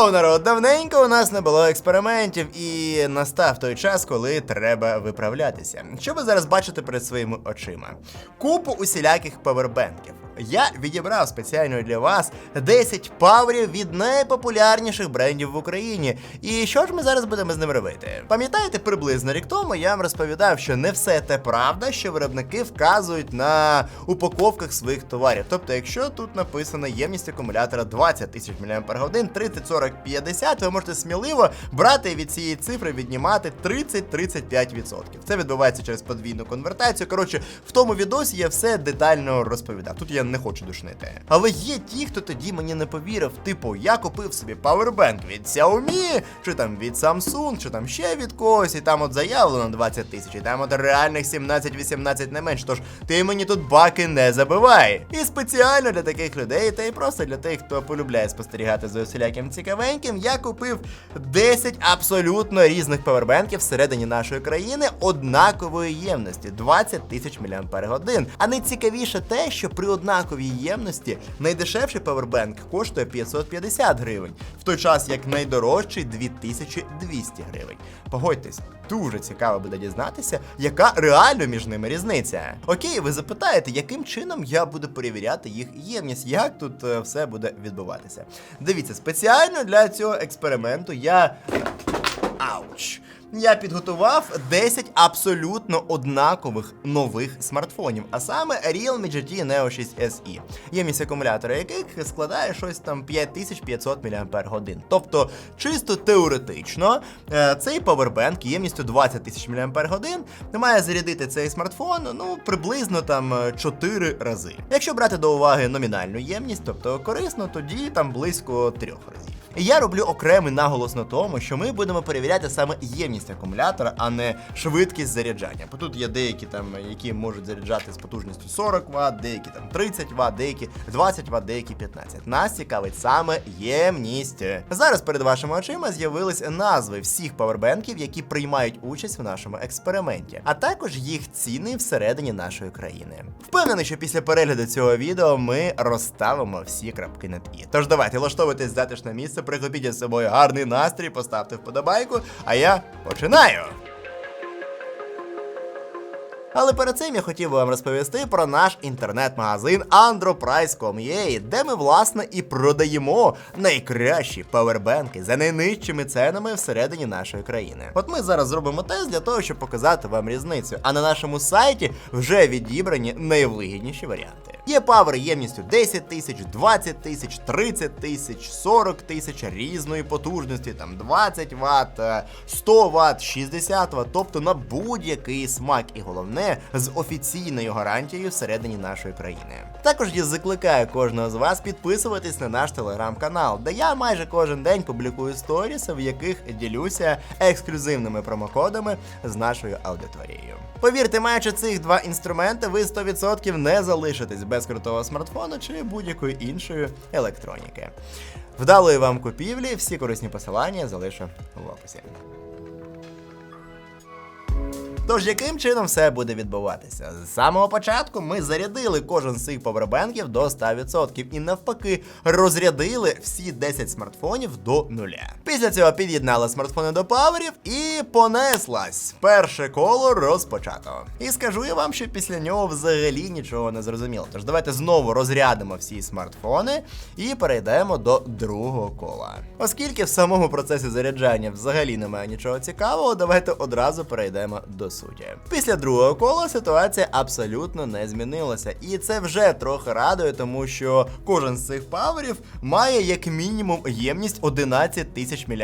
Йоу, народ, давненько у нас не було експериментів, і настав той час, коли треба виправлятися. Що ви зараз бачите перед своїми очима? Купу усіляких павербенків. Я відібрав спеціально для вас 10 паверів від найпопулярніших брендів в Україні. І що ж ми зараз будемо з ним робити? Пам'ятаєте, приблизно рік тому я вам розповідав, що не все те правда, що виробники вказують на упаковках своїх товарів. Тобто, якщо тут написано ємність акумулятора 20 тисяч мАч, 30, 40, 50, ви можете сміливо брати від цієї цифри віднімати 30-35%. Це відбувається через подвійну конвертацію. Коротше, в тому відосі я все детально розповідав. Тут я не хочу душнити. Але є ті, хто тоді мені не повірив. Типу, я купив собі павербенк від Xiaomi, чи там від Samsung, чи там ще від когось, і там от заявлено 20 тисяч, і там от реальних 17-18 не менш. Тож ти мені тут баки не забивай. І спеціально для таких людей, та й просто для тих, хто полюбляє спостерігати за усіляким цікавеньким, я купив 10 абсолютно різних павербенків всередині нашої країни однакової ємності 20 тисяч мАч. А найцікавіше те, що при однаковій ємності найдешевший павербенк коштує 550 гривень, в той час як найдорожчий 2200 гривень. Погодьтесь, дуже цікаво буде дізнатися, яка реально між ними різниця. Окей, ви запитаєте, яким чином я буду перевіряти їх ємність, як тут е, все буде відбуватися. Дивіться, спеціально для цього експерименту я. Ауч. Я підготував 10 абсолютно однакових нових смартфонів, а саме Realme GT Neo 6 SE, ємність акумулятора яких складає щось там 5500 мАч. Тобто, чисто теоретично, е, цей павербенк ємністю 20 тисяч мАч має зарядити цей смартфон ну приблизно там 4 рази. Якщо брати до уваги номінальну ємність, тобто корисно, тоді там близько 3 разів. Я роблю окремий наголос на тому, що ми будемо перевіряти саме ємність акумулятора, а не швидкість заряджання. Бо тут є деякі там, які можуть заряджати з потужністю 40 Вт, деякі там 30 Вт, деякі 20 Вт, деякі 15. Нас цікавить саме ємність. Зараз перед вашими очима з'явились назви всіх павербенків, які приймають участь в нашому експерименті, а також їх ціни всередині нашої країни. Впевнений, що після перегляду цього відео ми розставимо всі крапки над і. Тож давайте влаштовуйтесь затишне місце, прихопіть з собою гарний настрій, поставте вподобайку, а я починаю. Але перед цим я хотів би вам розповісти про наш інтернет-магазин androprice.com.ua, де ми власне і продаємо найкращі павербенки за найнижчими ценами всередині нашої країни. От ми зараз зробимо тест для того, щоб показати вам різницю. А на нашому сайті вже відібрані найвигідніші варіанти. Є павери ємністю 10 тисяч, 20 тисяч, 30 тисяч, 40 тисяч різної потужності, там 20 Вт, 100 Вт, 60 Вт, тобто на будь-який смак і головне з офіційною гарантією всередині нашої країни. Також я закликаю кожного з вас підписуватись на наш телеграм-канал, де я майже кожен день публікую сторіси, в яких ділюся ексклюзивними промокодами з нашою аудиторією. Повірте, маючи цих два інструменти, ви 100% не залишитесь без крутого смартфону чи будь-якої іншої електроніки. Вдалої вам купівлі, всі корисні посилання залишу в описі. Тож, яким чином все буде відбуватися? З самого початку ми зарядили кожен з цих павербенків до 100% і навпаки розрядили всі 10 смартфонів до нуля. Після цього під'єднали смартфони до паверів і понеслась. Перше коло розпочато. І скажу я вам, що після нього взагалі нічого не зрозуміло. Тож давайте знову розрядимо всі смартфони і перейдемо до другого кола. Оскільки в самому процесі заряджання взагалі немає нічого цікавого, давайте одразу перейдемо до суті. Після другого кола ситуація абсолютно не змінилася, і це вже трохи радує, тому що кожен з цих паверів має як мінімум ємність 11 тисяч мАч.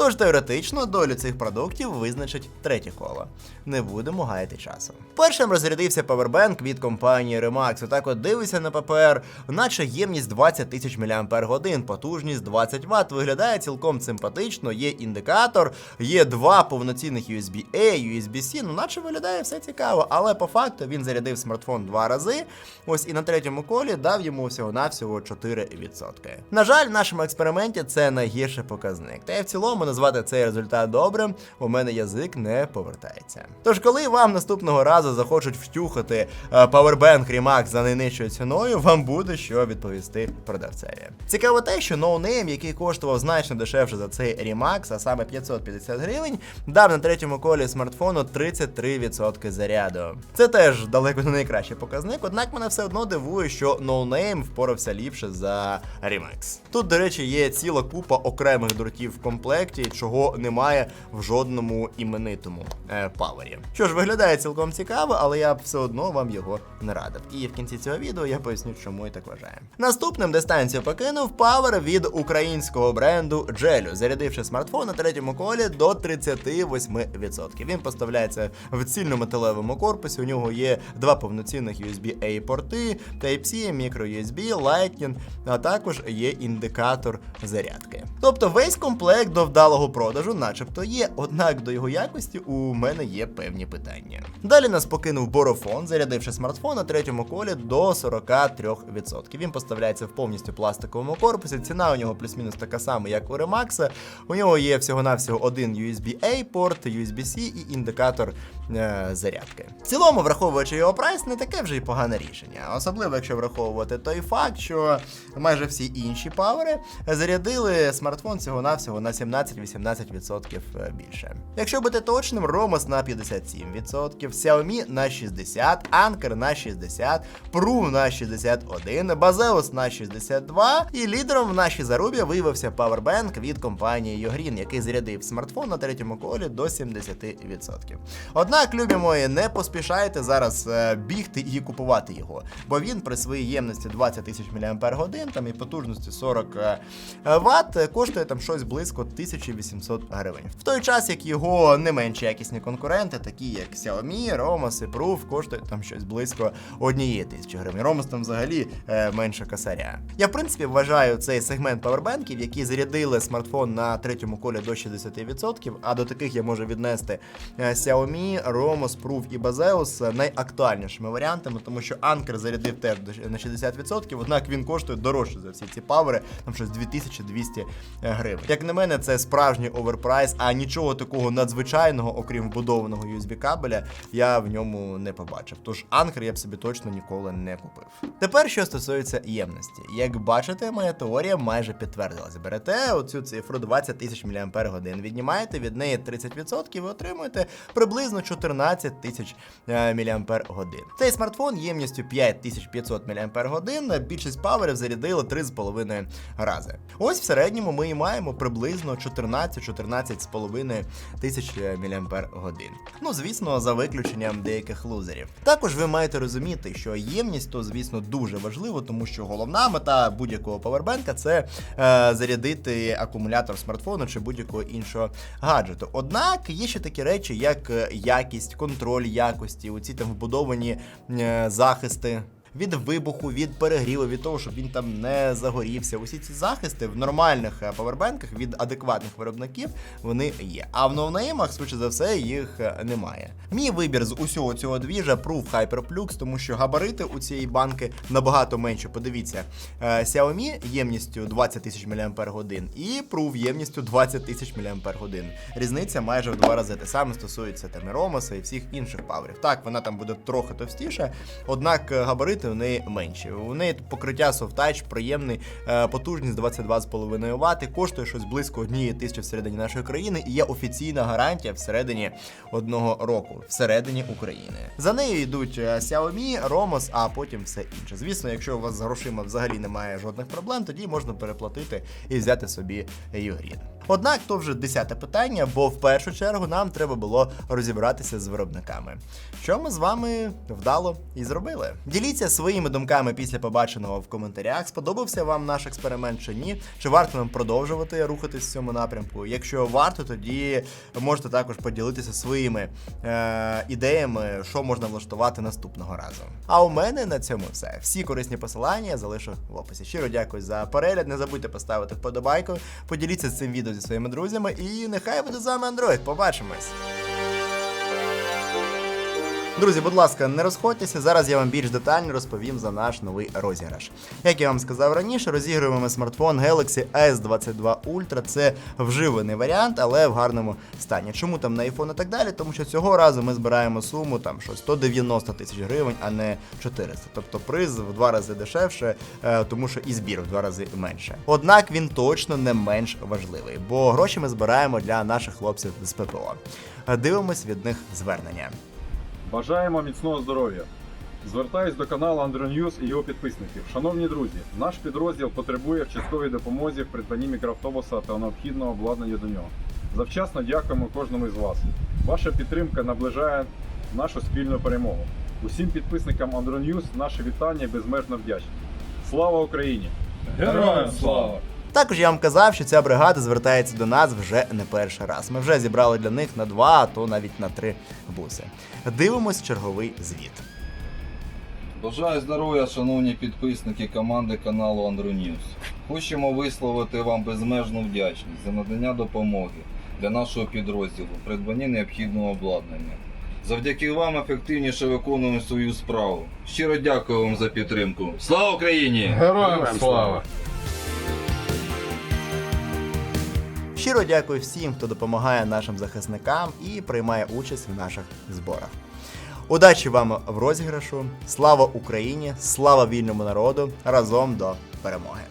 Тож теоретично долю цих продуктів визначить третє коло. Не будемо гаяти часу. Першим розрядився павербенк від компанії Remax. Отак от дивися на ППР, наче ємність 20 тисяч мАч, потужність 20 Вт. Виглядає цілком симпатично, є індикатор, є два повноцінних USB-A, USB-C, ну наче виглядає все цікаво, але по факту він зарядив смартфон два рази. Ось і на третьому колі дав йому всього-навсього 4%. На жаль, в нашому експерименті це найгірший показник. Та й в цілому назвати цей результат добрим, у мене язик не повертається. Тож, коли вам наступного разу захочуть втюхати е, Powerbank Remax за найнижчою ціною, вам буде що відповісти продавцеві. Цікаво те, що ноунейм, який коштував значно дешевше за цей Remax, а саме 550 гривень, дав на третьому колі смартфону 33% заряду. Це теж далеко не найкращий показник, однак мене все одно дивує, що ноунейм впорався ліпше за Remax. Тут, до речі, є ціла купа окремих дротів в комплекті, чого немає в жодному іменитому е, павері. Що ж, виглядає цілком цікаво, але я все одно вам його не радив. І в кінці цього відео я поясню, чому я так вважаю. Наступним дистанцію покинув павер від українського бренду Jelly, зарядивши смартфон на третьому колі до 38%. Він поставляється в цільнометалевому корпусі. У нього є два повноцінних USB-A порти, Type-C, microUSB, Lightning, а також є індикатор зарядки. Тобто весь комплект до вдалого продажу, начебто, є, однак до його якості у мене є певні питання. Далі нас покинув Борофон, зарядивши смартфон на третьому колі до 43%. Він поставляється в повністю пластиковому корпусі. Ціна у нього плюс-мінус така сама, як у Remax. У нього є всього-навсього один USB-A порт, USB-C і індикатор е, зарядки. В цілому, враховуючи його прайс, не таке вже й погане рішення. Особливо, якщо враховувати той факт, що майже всі інші павери зарядили смартфон всього-навсього на 17-18% більше. Якщо бути точним, Romos на 57%, Xiaomi на 60%, Anker на 60%, Pru на 61%, Bazeus на 62% і лідером в нашій зарубі виявився Powerbank від компанії Yogreen, який зарядив смартфон на третьому колі до 70%. Однак, любі мої, не поспішайте зараз е, бігти і купувати його, бо він при своїй ємності 20 тисяч мАч там і потужності 40 е, Вт коштує там щось близько 1800 гривень. В той час, як його не менш якісні конкуренти, такі як Xiaomi, Romos і Proof, коштують там щось близько однієї тисячі гривень. Romos там взагалі е, менше косаря. Я в принципі вважаю цей сегмент павербенків, які зарядили смартфон на третьому колі до 60%, а до таких я можу віднести е, Xiaomi, Romos, Proof і Bazeus найактуальнішими варіантами, тому що Anker зарядив теж на 60%, однак він коштує дорожче за всі ці павери, там щось 2200 гривень. Як на мене, це справжній оверпрайс, а нічого такого надзвичайного, окрім вбудованого USB кабеля, я в ньому не побачив. Тож Anker я б собі точно ніколи не купив. Тепер, що стосується ємності, як бачите, моя теорія майже підтвердилась. Берете оцю цифру 20 тисяч мАч, віднімаєте від неї 30% і отримуєте приблизно 14 тисяч е, мАч. Цей смартфон ємністю 5500 мАч, більшість паверів зарядили 3,5 рази. Ось в середньому ми і маємо приблизно 14-14,5 тисяч мАч. Ну, звісно, за виключенням деяких лузерів. Також ви маєте розуміти, що ємність то, звісно, дуже важливо, тому що головна мета будь-якого павербенка це е, зарядити акумулятор смартфону чи будь-якого іншого гаджету. Однак є ще такі речі, як е, якість, контроль якості, оці там вбудовані е, захисти. Від вибуху, від перегріву, від того, щоб він там не загорівся. Усі ці захисти в нормальних е, павербенках від адекватних виробників вони є. А в ноунеймах, швидше за все, їх е, немає. Мій вибір з усього цього двіжа Proof Hyperplux, тому що габарити у цієї банки набагато менше. Подивіться, е, Xiaomi ємністю 20 тисяч мАч і Proof ємністю 20 тисяч мАч. Різниця майже в два рази. Те саме стосується там і всіх інших паверів. Так, вона там буде трохи товстіша, однак е, габарити неї менші. У неї покриття Touch, приємний, е, потужність 22,5 Вт, коштує щось близько однієї тисячі всередині нашої країни, і є офіційна гарантія всередині одного року, всередині України. За нею йдуть е, Xiaomi, Romos, а потім все інше. Звісно, якщо у вас з грошима взагалі немає жодних проблем, тоді можна переплатити і взяти собі Ugreen. Однак то вже десяте питання, бо в першу чергу нам треба було розібратися з виробниками. Що ми з вами вдало і зробили. Діліться своїми думками після побаченого в коментарях. Сподобався вам наш експеримент чи ні? Чи варто нам продовжувати рухатись в цьому напрямку? Якщо варто, тоді можете також поділитися своїми е- ідеями, що можна влаштувати наступного разу. А у мене на цьому все. Всі корисні посилання залишу в описі. Щиро дякую за перегляд. Не забудьте поставити вподобайку, поділіться цим відео зі своїми друзями, і нехай буде з вами Android. Побачимось! Друзі, будь ласка, не розходьтеся. Зараз я вам більш детально розповім за наш новий розіграш. Як я вам сказав раніше, розігруємо ми смартфон Galaxy S22 Ultra. Це вживаний варіант, але в гарному стані. Чому там на iPhone і так далі? Тому що цього разу ми збираємо суму там що 190 тисяч гривень, а не 400. Тобто приз в два рази дешевше, е, тому що і збір в два рази менше. Однак він точно не менш важливий, бо гроші ми збираємо для наших хлопців з ППО. Е, Дивимось від них звернення. Бажаємо міцного здоров'я. Звертаюсь до каналу Андроньюз і його підписників. Шановні друзі, наш підрозділ потребує в частковій допомозі в придбанні мікроавтобуса та необхідного обладнання до нього. Завчасно дякуємо кожному із вас. Ваша підтримка наближає нашу спільну перемогу. Усім підписникам Андроньюз наше вітання і безмежно вдячні. Слава Україні! Героям слава! Також я вам казав, що ця бригада звертається до нас вже не перший раз. Ми вже зібрали для них на два, а то навіть на три буси. Дивимось черговий звіт. Бажаю здоров'я, шановні підписники команди каналу Андроньюз. Хочемо висловити вам безмежну вдячність за надання допомоги для нашого підрозділу в придбанні необхідного обладнання. Завдяки вам ефективніше виконуємо свою справу. Щиро дякую вам за підтримку. Слава Україні! Героям слава! Щиро дякую всім, хто допомагає нашим захисникам і приймає участь в наших зборах. Удачі вам в розіграшу! Слава Україні! Слава вільному народу! Разом до перемоги!